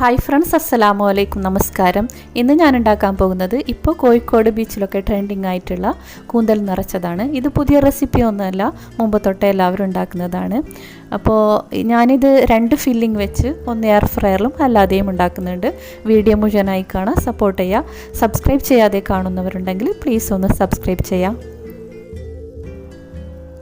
Hi friends അസ്സലാമു അലൈക്കും നമസ്കാരം ഇന്ന് ഞാൻ ഉണ്ടാക്കാൻ പോകുന്നത് ഇപ്പോൾ കോഴിക്കോട് ബീച്ചിലൊക്കെ ട്രെൻഡിങ് ആയിട്ടുള്ള കൂന്തൽ നിറച്ചതാണ്. ഇത് പുതിയ റെസിപ്പി ഒന്നുമല്ല മുമ്പ് തൊട്ടേ എല്ലാവരും ഉണ്ടാക്കുന്നതാണ്. അപ്പോൾ ഞാനിത് രണ്ട് ഫില്ലിംഗ് വെച്ച് ഒന്ന് എയർ ഫ്രയറിലും അല്ലാതെയും ഉണ്ടാക്കുന്നുണ്ട്. വീഡിയോ മുഴുവനായി കാണാം സപ്പോർട്ട് ചെയ്യുക. സബ്സ്ക്രൈബ് ചെയ്യാതെ കാണുന്നവരുണ്ടെങ്കിൽ പ്ലീസ് ഒന്ന് സബ്സ്ക്രൈബ് ചെയ്യാം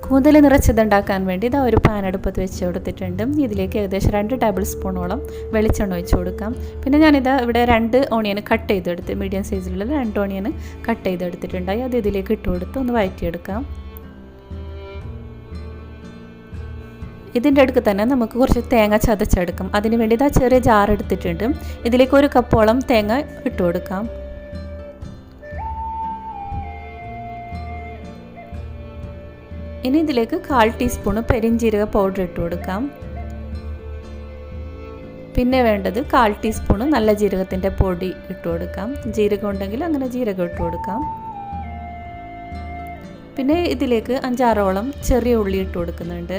കൂന്തൽ നിറച്ചതുണ്ടാക്കാൻ വേണ്ടി ഇതാ ഒരു പാൻ അടുപ്പത്ത് വെച്ച് കൊടുത്തിട്ടുണ്ട്. ഇതിലേക്ക് ഏകദേശം രണ്ട് ടേബിൾ സ്പൂണോളം വെളിച്ചെണ്ണ ഒഴിച്ച് കൊടുക്കാം. പിന്നെ ഞാനിത് ഇവിടെ രണ്ട് ഓണിയൻ കട്ട് ചെയ്തെടുത്ത് മീഡിയം സൈസിലുള്ള രണ്ട് ഓണിയൻ കട്ട് ചെയ്തെടുത്തിട്ടുണ്ടായി. അത് ഇതിലേക്ക് ഇട്ട് കൊടുത്ത് ഒന്ന് വഴറ്റിയെടുക്കാം ഇതിന്റെ അടുക്ക് തന്നെ നമുക്ക് കുറച്ച് തേങ്ങ ചതച്ചെടുക്കാം. അതിന് വേണ്ടി ഇതാ ചെറിയ ജാർ എടുത്തിട്ടുണ്ട്. ഇതിലേക്ക് ഒരു കപ്പോളം തേങ്ങ ഇട്ട് കൊടുക്കാം. ഇനി ഇതിലേക്ക് കാൽ ടീസ്പൂണ് പെരിഞ്ജീരക പൗഡർ ഇട്ട് കൊടുക്കാം. പിന്നെ വേണ്ടത് കാൽ ടീസ്പൂണ് നല്ല ജീരകത്തിന്റെ പൊടി ഇട്ട് കൊടുക്കാം. ജീരകം ഉണ്ടെങ്കിൽ അങ്ങനെ ജീരകം ഇട്ട് കൊടുക്കാം. പിന്നെ ഇതിലേക്ക് അഞ്ചാറോളം ചെറിയ ഉള്ളി ഇട്ട് കൊടുക്കുന്നുണ്ട്.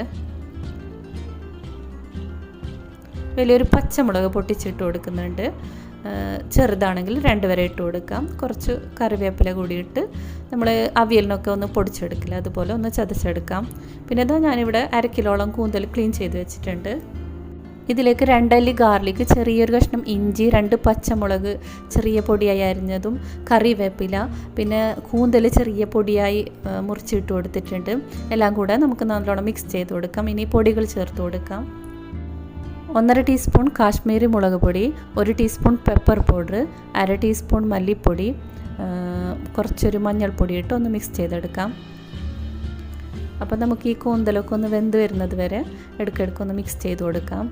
വലിയൊരു പച്ചമുളക് പൊട്ടിച്ചിട്ട് കൊടുക്കുന്നുണ്ട്. ചെറുതാണെങ്കിൽ രണ്ട് വരെ ഇട്ട് കൊടുക്കാം. കുറച്ച് കറിവേപ്പില കൂടിയിട്ട് നമ്മൾ അവിയലിനൊക്കെ ഒന്ന് പൊടിച്ചെടുക്കില്ല അതുപോലെ ഒന്ന് ചതച്ചെടുക്കാം. പിന്നെ ഇതാ ഞാനിവിടെ അര കിലോളം കൂന്തൽ ക്ലീൻ ചെയ്ത് വെച്ചിട്ടുണ്ട്. ഇതിലേക്ക് രണ്ടല്ലി ഗാർലിക് ചെറിയൊരു കഷ്ണം ഇഞ്ചി രണ്ട് പച്ചമുളക് ചെറിയ പൊടിയായി അരിഞ്ഞതും കറിവേപ്പില പിന്നെ കൂന്തൽ ചെറിയ പൊടിയായി മുറിച്ചിട്ട് കൊടുത്തിട്ടുണ്ട്. എല്ലാം കൂടെ നമുക്ക് നല്ലോണം മിക്സ് ചെയ്ത് കൊടുക്കാം. ഇനി പൊടികൾ ചേർത്ത് കൊടുക്കാം. ഒന്നര ടീസ്പൂൺ കാശ്മീരി മുളക് പൊടി ഒരു ടീസ്പൂൺ പെപ്പർ പൗഡർ അര ടീസ്പൂൺ മല്ലിപ്പൊടി കുറച്ചൊരു മഞ്ഞൾപ്പൊടി ഇട്ട് ഒന്ന് മിക്സ് ചെയ്തെടുക്കാം. അപ്പോൾ നമുക്ക് ഈ കൂന്തലൊക്കെ ഒന്ന് വെന്ത് വരുന്നത് വരെ ഇടയ്ക്കിടയ്ക്ക് മിക്സ് ചെയ്ത് കൊടുക്കാം.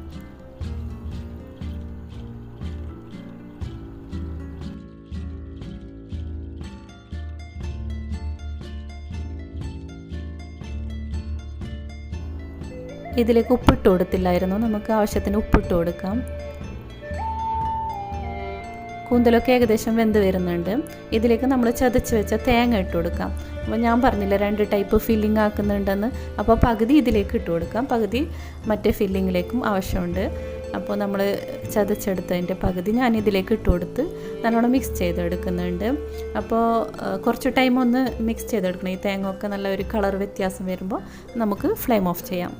ഇതിലേക്ക് ഉപ്പിട്ട് കൊടുത്തില്ലായിരുന്നു. നമുക്ക് ആവശ്യത്തിന് ഉപ്പിട്ട് കൊടുക്കാം. കൂന്തലൊക്കെ ഏകദേശം വെന്ത് വരുന്നുണ്ട്. ഇതിലേക്ക് നമ്മൾ ചതച്ച് വെച്ച തേങ്ങ ഇട്ട് കൊടുക്കാം. അപ്പോൾ ഞാൻ പറഞ്ഞില്ല രണ്ട് ടൈപ്പ് ഫില്ലിംഗ് ആക്കുന്നുണ്ടെന്ന്. അപ്പോൾ പകുതി ഇതിലേക്ക് ഇട്ട് കൊടുക്കാം. പകുതി മറ്റേ ഫില്ലിങ്ങിലേക്കും ആവശ്യമുണ്ട്. അപ്പോൾ നമ്മൾ ചതച്ചെടുത്തതിന്റെ പകുതി ഞാൻ ഇതിലേക്ക് ഇട്ട് കൊടുത്ത് നല്ലോണം മിക്സ് ചെയ്തെടുക്കുന്നുണ്ട്. അപ്പോൾ കുറച്ച് ടൈം ഒന്ന് മിക്സ് ചെയ്തെടുക്കണം. ഈ തേങ്ങ ഒക്കെ നല്ല ഒരു കളർ വ്യത്യാസം വരുമ്പോൾ നമുക്ക് ഫ്ലെയിം ഓഫ് ചെയ്യാം.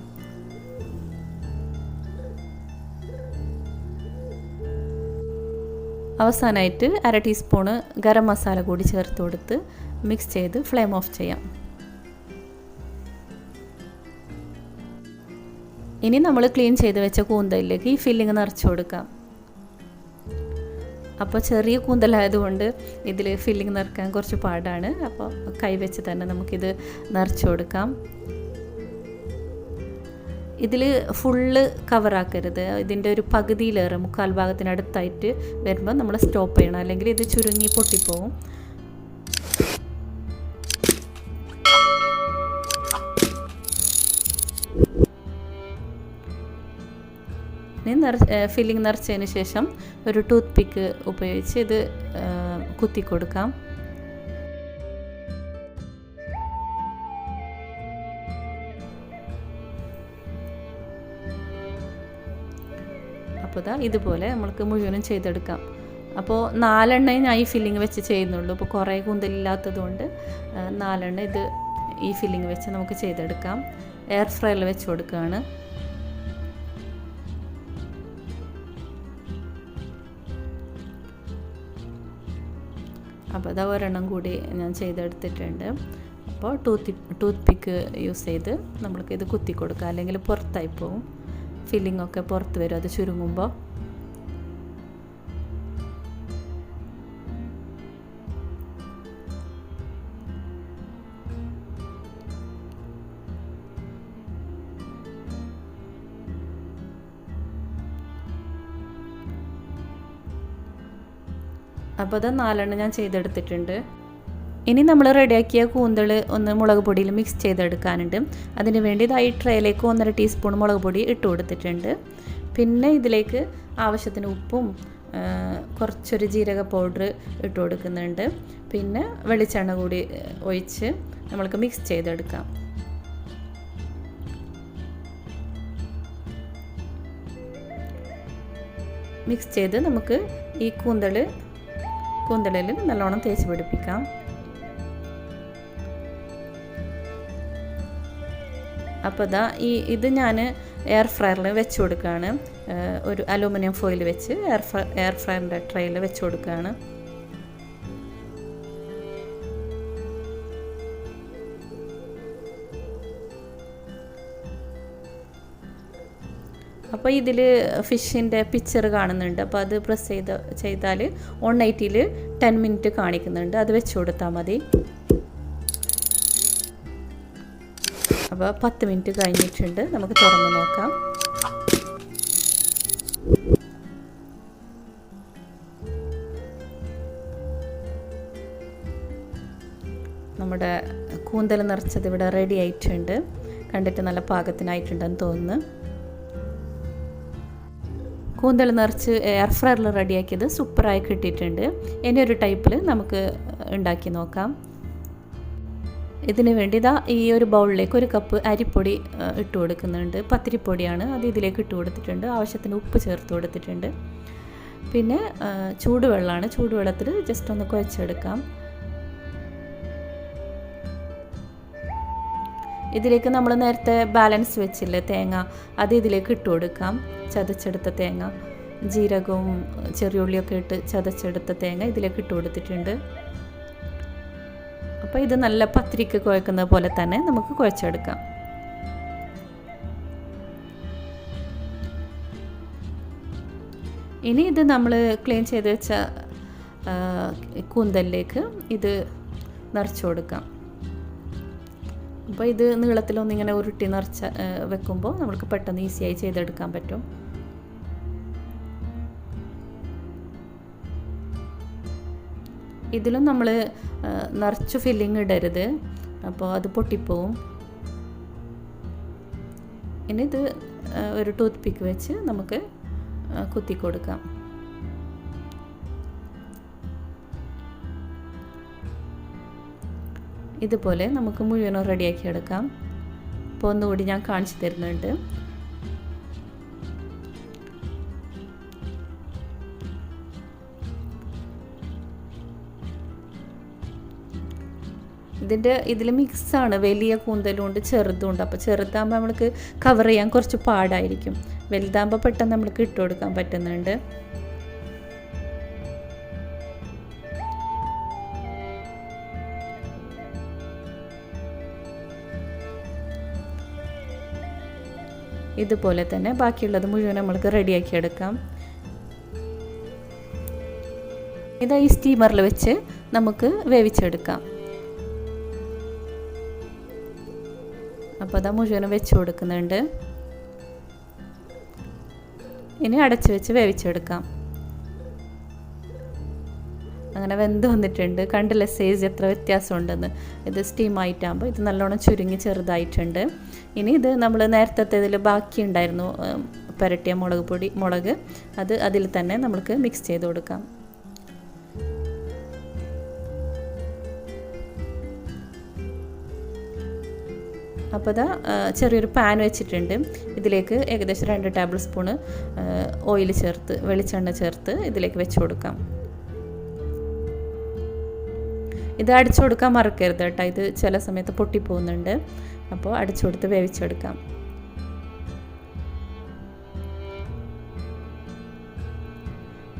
അവസാനമായിട്ട് അര ടീസ്പൂണ് ഗരം മസാല കൂടി ചേർത്ത് കൊടുത്ത് മിക്സ് ചെയ്ത് ഫ്ലെയിം ഓഫ് ചെയ്യാം. ഇനി നമ്മൾ ക്ലീൻ ചെയ്ത് വെച്ച കൂന്തലിലേക്ക് ഈ ഫില്ലിങ് നിറച്ച് കൊടുക്കാം. അപ്പോൾ ചെറിയ കൂന്തലായതുകൊണ്ട് ഇതിൽ ഫില്ലിങ് നിറക്കാൻ കുറച്ച് പാടാണ്. അപ്പോൾ കൈ വെച്ച് തന്നെ നമുക്കിത് നിറച്ച് കൊടുക്കാം. ഇതിൽ ഫുള്ള് കവറാക്കരുത്. ഇതിന്റെ ഒരു പകുതിയിലേറെ മുക്കാൽ ഭാഗത്തിനടുത്തായിട്ട് വരുമ്പോൾ നമ്മൾ സ്റ്റോപ്പ് ചെയ്യണം. അല്ലെങ്കിൽ ഇത് ചുരുങ്ങി പൊട്ടിപ്പോവും. നിറ ഫില്ലിങ് നിറച്ചതിന് ശേഷം ഒരു ടൂത്ത് പിക്ക് ഉപയോഗിച്ച് ഇത് കുത്തി കൊടുക്കാം അപ്പോൾ ഇതാ ഇതുപോലെ നമ്മൾക്ക് മുഴുവനും ചെയ്തെടുക്കാം. അപ്പോൾ നാലെണ്ണേ ഞാൻ ഈ ഫില്ലിങ് വെച്ച് ചെയ്യുന്നുള്ളൂ. ഇപ്പോൾ കുറേ കൂന്തലില്ലാത്തത് കൊണ്ട് നാലെണ്ണ ഇത് ഈ ഫില്ലിങ് വെച്ച് നമുക്ക് ചെയ്തെടുക്കാം. എയർ ഫ്രയറിൽ വെച്ച് കൊടുക്കുകയാണ് അപ്പോൾ അതാ ഒരെണ്ണം കൂടി ഞാൻ ചെയ്തെടുത്തിട്ടുണ്ട്. അപ്പോൾ ടൂത്ത് ടൂത്ത് പിക്ക് യൂസ് ചെയ്ത് നമ്മൾക്ക് ഇത് കുത്തി കൊടുക്കുക അല്ലെങ്കിൽ പുറത്തായി പോകും ഫില്ലിംഗ് ഒക്കെ പുറത്ത് വരും. അത് ചുരുങ്ങുമ്പോൾ. അപ്പോൾ അത് നാലെണ്ണം ഞാൻ ചെയ്തെടുത്തിട്ടുണ്ട്. ഇനി നമ്മൾ റെഡിയാക്കിയ കൂന്തൾ ഒന്ന് മുളക് പൊടിയിൽ മിക്സ് ചെയ്തെടുക്കാനുണ്ട്. അതിന് വേണ്ടി ഇതായി ട്രേയിലേക്ക് ഒന്നര ടീസ്പൂൺ മുളക് പൊടി ഇട്ട് കൊടുത്തിട്ടുണ്ട്. പിന്നെ ഇതിലേക്ക് ആവശ്യത്തിന് ഉപ്പും കുറച്ചൊരു ജീരക പൗഡർ ഇട്ട് കൊടുക്കുന്നുണ്ട്. പിന്നെ വെളിച്ചെണ്ണ കൂടി ഒഴിച്ച് നമ്മൾക്ക് മിക്സ് ചെയ്തെടുക്കാം. മിക്സ് ചെയ്ത് നമുക്ക് ഈ കൂന്തൾ കൂന്തളിൽ നല്ലോണം തേച്ച് പിടിപ്പിക്കാം. അപ്പോൾ ഇതാ ഈ ഇത് ഞാൻ എയർ ഫ്രയറിൽ വെച്ച് കൊടുക്കുകയാണ്. ഒരു അലൂമിനിയം ഫോയിൽ വെച്ച് എയർ ഫ്ര എയർ ഫ്രയറിന്റെ ട്രെയിൽ വെച്ച് കൊടുക്കുകയാണ്. അപ്പോൾ ഇതിൽ ഫിഷിന്റെ പിക്ചർ കാണുന്നുണ്ട്. അപ്പോൾ അത് പ്രസ് ചെയ്ത ചെയ്താൽ വൺ നൈറ്റിയിൽ ടെൻ മിനിറ്റ് കാണിക്കുന്നുണ്ട്. അത് വെച്ച് കൊടുത്താൽ മതി. അപ്പോൾ പത്ത് മിനിറ്റ് കഴിഞ്ഞിട്ടുണ്ട്. നമുക്ക് തുറന്ന് നോക്കാം. നമ്മുടെ കൂന്തൽ നിറച്ചത് ഇവിടെ റെഡി ആയിട്ടുണ്ട്. കണ്ടിട്ട് നല്ല പാകത്തിനായിട്ടുണ്ടെന്ന് തോന്നുന്നു. കൂന്തൽ നിറച്ച് എയർ ഫ്രയറിൽ റെഡിയാക്കിയത് സൂപ്പറായി കിട്ടിയിട്ടുണ്ട്. ഇനി ഒരു ടൈപ്പിൽ നമുക്ക് ഉണ്ടാക്കി നോക്കാം. ഇതിന് വേണ്ടി ഇതാ ഈ ഒരു ബൗളിലേക്ക് ഒരു കപ്പ് അരിപ്പൊടി ഇട്ട് കൊടുക്കുന്നുണ്ട്. പത്തിരിപ്പൊടിയാണ് അത് ഇതിലേക്ക് ഇട്ട് കൊടുത്തിട്ടുണ്ട്. ആവശ്യത്തിന് ഉപ്പ് ചേർത്ത് കൊടുത്തിട്ടുണ്ട്. പിന്നെ ചൂടുവെള്ളമാണ്. ചൂടുവെള്ളത്തിൽ ജസ്റ്റ് ഒന്ന് കുഴച്ചെടുക്കാം. ഇതിലേക്ക് നമ്മൾ നേരത്തെ ബാലൻസ് വെച്ചില്ലേ തേങ്ങ അത് ഇതിലേക്ക് ഇട്ട് കൊടുക്കാം. ചതച്ചെടുത്ത തേങ്ങ ജീരകവും ചെറിയുള്ളിയൊക്കെ ഇട്ട് ചതച്ചെടുത്ത തേങ്ങ ഇതിലേക്ക് ഇട്ട് കൊടുത്തിട്ടുണ്ട്. അപ്പോൾ ഇത് നല്ല പത്തിരിക്ക് കുഴക്കുന്നത് പോലെ തന്നെ നമുക്ക് കുഴച്ചെടുക്കാം. ഇനി ഇത് നമ്മൾ ക്ലീൻ ചെയ്ത് വെച്ച കൂന്തലിലേക്ക് ഇത് നിറച്ചു കൊടുക്കാം. അപ്പോൾ ഇത് നീളത്തിലൊന്നിങ്ങനെ ഉരുട്ടി നിറച്ച വെക്കുമ്പോൾ നമുക്ക് പെട്ടെന്ന് ഈസിയായി ചെയ്തെടുക്കാൻ പറ്റും. ഇതിലും നമ്മൾ നിറച്ച് ഫില്ലിങ് ഇടരുത്. അപ്പോൾ അത് പൊട്ടിപ്പോവും. ഇനി ഇത് ഒരു ടൂത്ത് പിക്ക് വെച്ച് നമുക്ക് കുത്തി കൊടുക്കാം. ഇതുപോലെ നമുക്ക് മുഴുവനും റെഡിയാക്കി എടുക്കാം. അപ്പോൾ ഒന്നുകൂടി ഞാൻ കാണിച്ചു തരുന്നുണ്ട്. ഇതിന്റെ ഇതിൽ മിക്സാണ്. വലിയ കൂന്തലുണ്ട് ചെറുതുണ്ട് അപ്പോൾ ചെറുതാകുമ്പോൾ നമ്മൾക്ക് കവർ ചെയ്യാൻ കുറച്ച് പാടായിരിക്കും. വലുതാകുമ്പോൾ പെട്ടെന്ന് നമ്മൾക്ക് ഇട്ട് കൊടുക്കാൻ പറ്റുന്നുണ്ട്. ഇതുപോലെ തന്നെ ബാക്കിയുള്ളത് മുഴുവൻ നമ്മൾക്ക് റെഡിയാക്കി എടുക്കാം. ഇതാ ഈ സ്റ്റീമറിൽ വെച്ച് നമുക്ക് വേവിച്ചെടുക്കാം. അപ്പോൾ അതാ മുഴുവനും വെച്ച് കൊടുക്കുന്നുണ്ട്. ഇനി അടച്ച് വെച്ച് വേവിച്ചെടുക്കാം. അങ്ങനെ വെന്ത് വന്നിട്ടുണ്ട്. കണ്ടില്ല സൈസ് എത്ര വ്യത്യാസമുണ്ടെന്ന്. ഇത് സ്റ്റീം ആയിട്ടാകുമ്പോൾ ഇത് നല്ലോണം ചുരുങ്ങി ചെറുതായിട്ടുണ്ട്. ഇനി ഇത് നമ്മൾ നേരത്തെ ഇതിൽ ബാക്കി ഉണ്ടായിരുന്നു പുരട്ടിയ മുളക് പൊടി മുളക്. അത് അതിൽ തന്നെ നമുക്ക് മിക്സ് ചെയ്ത് കൊടുക്കാം. അപ്പോൾ ഇതാ ചെറിയൊരു പാൻ വെച്ചിട്ടുണ്ട്. ഇതിലേക്ക് ഏകദേശം രണ്ട് ടേബിൾ സ്പൂണ് ഓയിൽ ചേർത്ത് വെളിച്ചെണ്ണ ചേർത്ത് ഇതിലേക്ക് വെച്ച് കൊടുക്കാം. ഇത് അടിച്ചു കൊടുക്കാൻ മറക്കരുത് കേട്ടോ. ഇത് ചില സമയത്ത് പൊട്ടിപ്പോകുന്നുണ്ട്. അപ്പോൾ അടിച്ചു കൊടുത്ത് വേവിച്ചെടുക്കാം.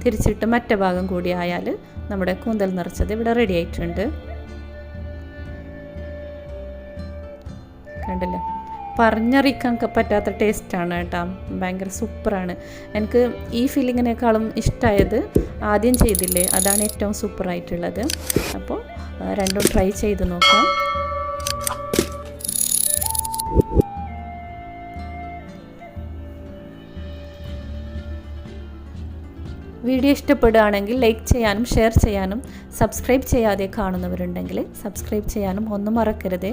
തിരിച്ചിട്ട് മറ്റേ ഭാഗം കൂടി ആയാൽ നമ്മുടെ കൂന്തൽ നിറച്ചത് ഇവിടെ റെഡി ആയിട്ടുണ്ട്. കണ്ടില്ലേ? പറഞ്ഞറിയിക്കാൻ പറ്റാത്ത ടേസ്റ്റാണ് കേട്ടോ. ഭയങ്കര സൂപ്പറാണ് എനിക്ക് ഈ ഫീലിങ്ങിനേക്കാളും ഇഷ്ടമായത് ആദ്യം ചെയ്തില്ലേ? അതാണ് ഏറ്റവും സൂപ്പറായിട്ടുള്ളത് അപ്പോൾ രണ്ടും ട്രൈ ചെയ്ത് നോക്കാം. വീഡിയോ ഇഷ്ടപ്പെടുകയാണെങ്കിൽ ലൈക്ക് ചെയ്യാനും ഷെയർ ചെയ്യാനും സബ്സ്ക്രൈബ് ചെയ്യാതെ കാണുന്നവരുണ്ടെങ്കിൽ സബ്സ്ക്രൈബ് ചെയ്യാനും ഒന്നും മറക്കരുതേ.